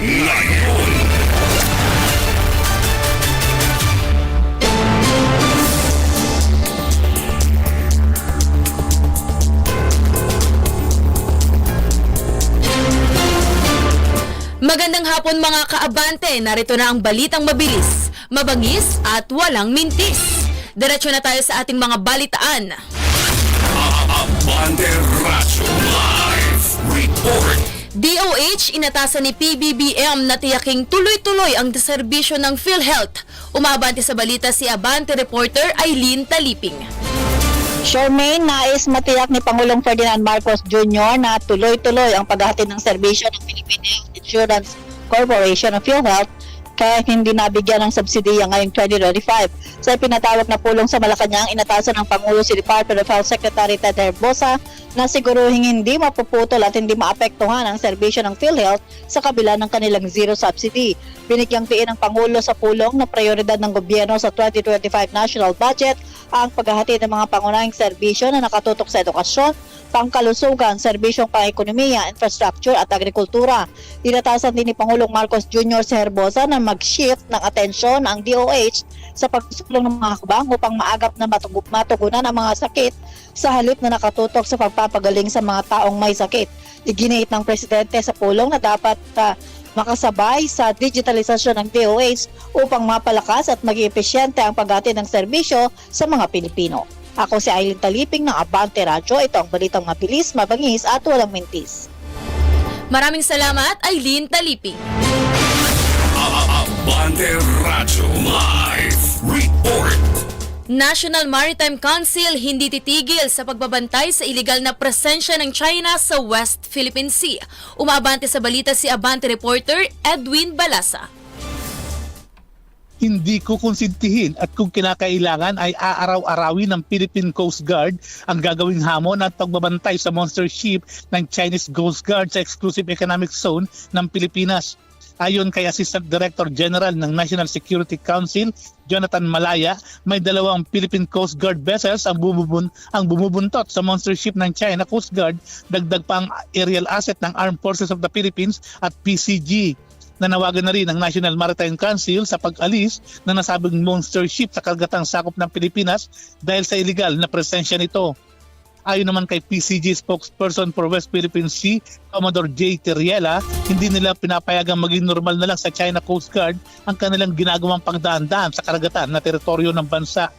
Ngayon. Magandang hapon mga kaabante, narito na ang balitang mabilis, mabangis at walang mintis. Diretso na tayo sa ating mga balitaan. Abante Radyo Live Report. DOH inatasan ni PBBM na tiyaking tuloy-tuloy ang serbisyo ng PhilHealth. Umabante sa balita si Abante reporter Eileen Taliping. Charmaine, nais matiyak ni Pangulong Ferdinand Marcos Jr. na tuloy-tuloy ang paghahatid ng serbisyo ng Philippine Health Insurance Corporation of PhilHealth kaya hindi nabigyan ng subsidiya ngayong 2025. Sa pinatawag na pulong sa Malacanang, inatasan ng Pangulo si Department of Health Secretary Ted Herbosa na siguruhin hindi mapuputol at hindi maapektuhan ang serbisyo ng PhilHealth sa kabila ng kanilang zero subsidy. Binigyang tiin ng Pangulo sa pulong na prioridad ng gobyerno sa 2025 national budget ang paghahatid ng mga pangunahing serbisyo na nakatutok sa edukasyon, pangkalusugan, serbisyong pangekonomiya, infrastructure at agrikultura. Inatasan din ni Pangulong Marcos Jr. si Herbosa na mag-shift ng atensyon ang DOH sa pagsulong ng mga hakbang upang maagap na matug- matugunan ang mga sakit sa halip na nakatutok sa pagpapagaling sa mga taong may sakit. Iginiit ng Presidente sa pulong na dapat ah, makasabay sa digitalisasyon ng DOH upang mapalakas at maging epesyente ang paghatid ng serbisyo sa mga Pilipino. Ako si Aileen Taliping ng Abante Radyo. Ito ang balitang mabilis, mabangis at walang mintis. Maraming salamat Eileen Taliping. Abante Radyo Live Report. National Maritime Council hindi titigil sa pagbabantay sa iligal na presensya ng China sa West Philippine Sea. Umabante sa balita si Abante reporter Edwin Balasa. Hindi ko konsintihin at kung kinakailangan ay aaraw-arawin ng Philippine Coast Guard ang gagawing hamon at pagbabantay sa monster ship ng Chinese Coast Guard sa Exclusive Economic Zone ng Pilipinas. Ayon kay Assistant Director General ng National Security Council, Jonathan Malaya, may dalawang Philippine Coast Guard vessels ang bumubun ang bumubuntot sa monster ship ng China Coast Guard, dagdag pa ang aerial asset ng Armed Forces of the Philippines at PCG. Nanawagan na rin ang National Maritime Council sa pag-alis na nasabing monster ship sa kargatang sakop ng Pilipinas dahil sa illegal na presensya nito. Ayon naman kay PCG spokesperson for West Philippine Sea, Commodore J. Terriela, hindi nila pinapayagang maging normal na lang sa China Coast Guard ang kanilang ginagawang pagdaan-daan sa karagatan na teritoryo ng bansa.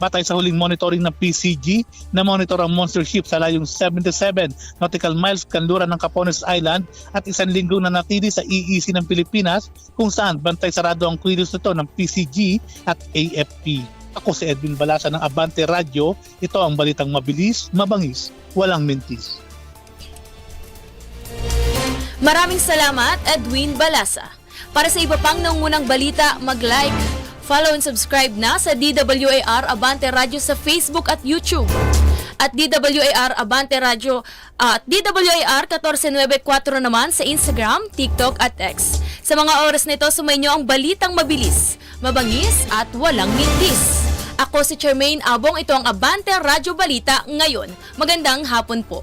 Batay sa huling monitoring ng PCG, na monitor ang monster ship sa layong 77 nautical miles kanluran ng Capones Island at isang linggo na natili sa EEC ng Pilipinas kung saan bantay sarado ang kilos nito ng PCG at AFP. Ako si Edwin Balasa ng Abante Radio. Ito ang balitang mabilis, mabangis, walang mintis. Maraming salamat, Edwin Balasa. Para sa iba pang nangunang balita, mag-like, follow and subscribe na sa DWAR Abante Radio sa Facebook at YouTube. At DWAR Abante Radio at DWAR 1494 naman sa Instagram, TikTok at X. Sa mga oras nito, sumainyo ang balitang mabilis, mabangis at walang mintis. Ako si Charmaine Abong, ito ang Abante Radio Balita ngayon. Magandang hapon po.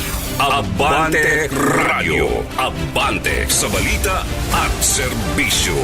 Abante Radio. Abante sa balita at serbisyo.